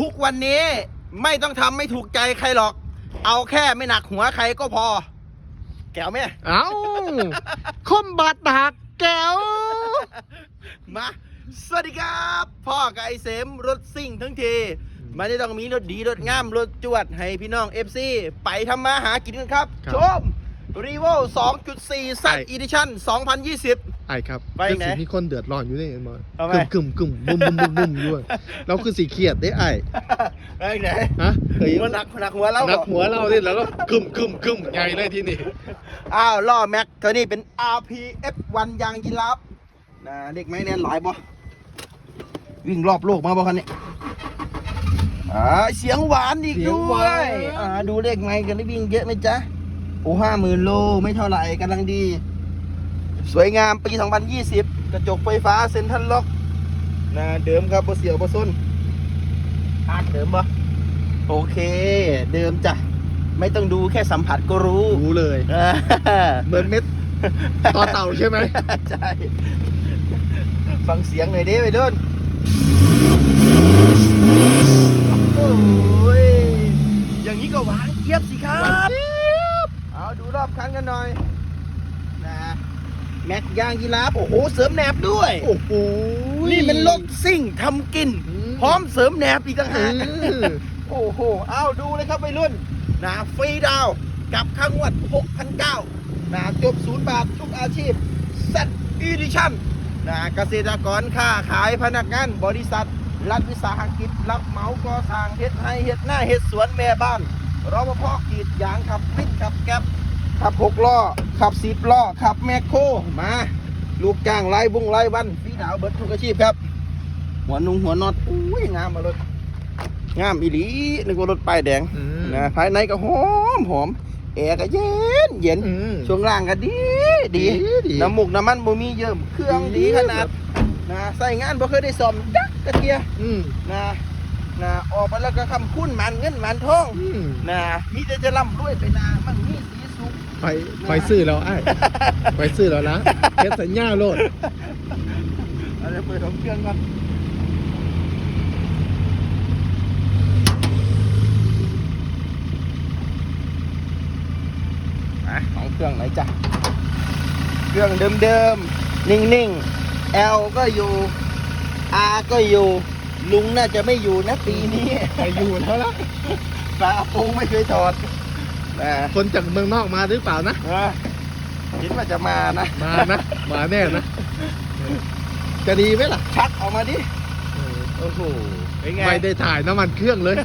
ทุกวันนี้ไม่ต้องทำไม่ถูกใจใครหรอก เอาแค่ไม่หนักหัวใครก็พอ แก้วไหมเอ้า คมบาดหักแก้ว มา สวัสดีครับ พ่อกับไอเสมรถซิ่งทั้งทีมันจะต้องมีรถดีรถงามรถจวดให้พี่น้อง FC ไปทำมาหากินกันครับ ครับชม r e v o 2.4 Sun ใช่ Edition 2020 ไอ้ครับไปไหนคือสิมีคนเดือดร้อนอยู่นี่มากทำไมกึ่มกึ่มกึ่มบุ้มบุ้มบุ้มบุ้มด้วยเราคือสีเครียดได้ไอ้ไปไหนฮะเฮ้ยมันหนักหนักหัวเรานักเหรอหัวเราเนี่ยแล้วก็กึ่มกึ่มกึ่มใหญ่เลยที่นี่อ้าวล่อแม็กตัวนี้เป็น RPF1 ยางยีราฟนะเด็กไหมเนี่ยหลายบ่วิ่งรอบโลกมาบ่คันนี้อ่าเสียงหวานอีกเสียงด้หววานยอ่าดูเลขไหมกันได้วิ่งเยอะไหมจ๊ะโอ้ห้าหมื่นโลไม่เท่าไหร่กำลังดี สวยงามปี 2020 กระจกไฟฟ้าเซ็นทรัลล็อกนะเดิมครับบ่เสียวบ่ส้นอาดเดิมบ่โอเค เดิมจ้ะ ไม่ต้องดูแค่สัมผัสก็รู้ รู้เลยอ่าเหมือนเม็ดต่อเต่าใช่ไหมใช่ ฟังเสียงหน่อยดิไปดุนโอ้ย อย่างนี้ก็หวานเจี๊ยบสิครับ เอาดูรอบคันกันหน่อยนะ แม็กยางยีราฟโอ้โหเสริมแหนบด้วย โอ้โหนี่เป็นรถซิ่งทำกินอืมพร้อมเสริมแหนบอีกต่างเอหากอโอ้โหเอาดูเลยครับไปรุ่นนะฟรีดาวน์กับข้างวด6,900นะจบศูนย์บาททุกอาชีพเซ็ตอีดิชั่นนะเกษตรกรค้าขายพนักงานบริษัท รัฐวิสาหกิจ รับเหมาก่อสร้างเฮ็ดให้เฮ็ดหน้าเฮ็ดสวนแม่บ้านรปภกรีดยางขับพิ้นขับแก๊บ ขับหกล้อ ขับสิบล้อ ขับแมคโครมา ลูกจ้างไล่บุ้งไล่วันฟรีดาวน์เบิดทุกอาชีพครับ หัวนุงหัวน็อตอุ้ยงามมารถงามอีหลีนึกว่ารถป้ายแดงอืมนะภายในก็หอมหอมแอร์ก็เย็นเย็นอืมช่วงล่างก็ดี ดีดีน้ำมุกน้ำมันบ่มีเยิ่มเครื่องดีขนาดนะใส่งานบ่เคยได้ซ่อมจักกระเทียอืมนะนะออกไปแล้วก็คำคุ้นมันเงินมันทองอืมนะมีแต่จะร่ำรวยไปนามันมีสี สุขไปไปซื้อแล้วไอ้ไปซื้อแล้วนะเฮ็ดสัญญาโลดเอาเดี๋ยวเปิดของเครื่องก่อนอะของเครื่องไหนจ้ะ เครื่องเดิมๆ นิ่งๆ L ก็อยู่ R ก็อยู่ ลุงน่าจะไม่อยู่นะปีนี้ไปอยู่แล้วล่ะฝาโปรงไม่เคยถอด นะคนจากเมืองนอกมาหรือเปล่านะนะคิดว่าจะมานะ มานะ มาแน่นะ จะดีไหมล่ะ ชักออกมาดิ โอ้โหเป็นไง ไม่ได้ถ่ายน้ำมันเครื่องเลย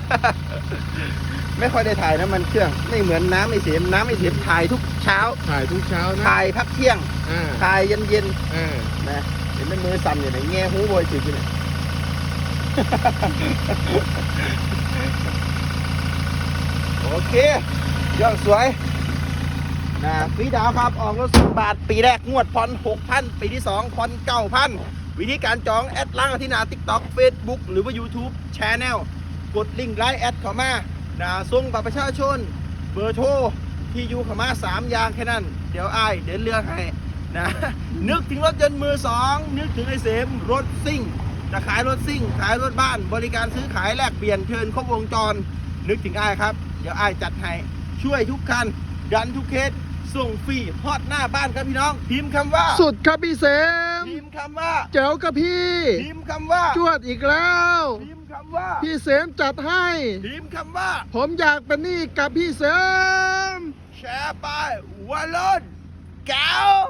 ไม่ค่อยได้ถ่ายน้ำมันเครื่อง ไม่เหมือนน้ำไม่เสียมน้ำไม่เสียมถ่ายทุกเช้า ถ่ายทุกเช้านะถ่ายพักเที่ยง อ่าถ่ายเย็นเย็นอ่าๆนะเห็นเป็นมือสั่นอยู่ไหนแง่หูโบยถืออยู่ไหนโอเค ย่องสวยนะปีดาวครับออกรถสิบบาท ปีแรกงวดผ่อนหกพันปีที่สองผ่อนเก้าพันวิธีการจองแอดล่างที่หน้า TikTok Facebook หรือว่า YouTube c h a n e l กดลิงก์ไลน์แอดเข้ามานะส่งบัตรประชาชน เบอร์โทรที่อยู่เข้ามาสามอย่างแค่นั้น เดี๋ยวอ้ายเดี๋ยวเลือกให้นะนึกถึงรถยนต์มือสองนึกถึงไอเสมรถซิ่งจะขายรถซิ่ง ขายรถบ้าน บริการซื้อขายแลกเปลี่ยนเชิญครบวงจร นึกถึงอ้ายครับ เดี๋ยวอ้ายจัดให้ ช่วยทุกคัน ดันทุกเคส ส่งฟรีฮอดหน้าบ้านครับพี่น้อง พิมพ์คำว่า สุดครับพี่เสมพิมพ์คำว่าเจ๋วกับพี่ พิมพ์คำว่า จวดอีกแล้ว พิมพ์คำว่า พี่เสมจัดให้ พิมพ์คำว่า ผมอยากเป็นหนี้กับพี่เสมแชร์ไปวันลนแก้ว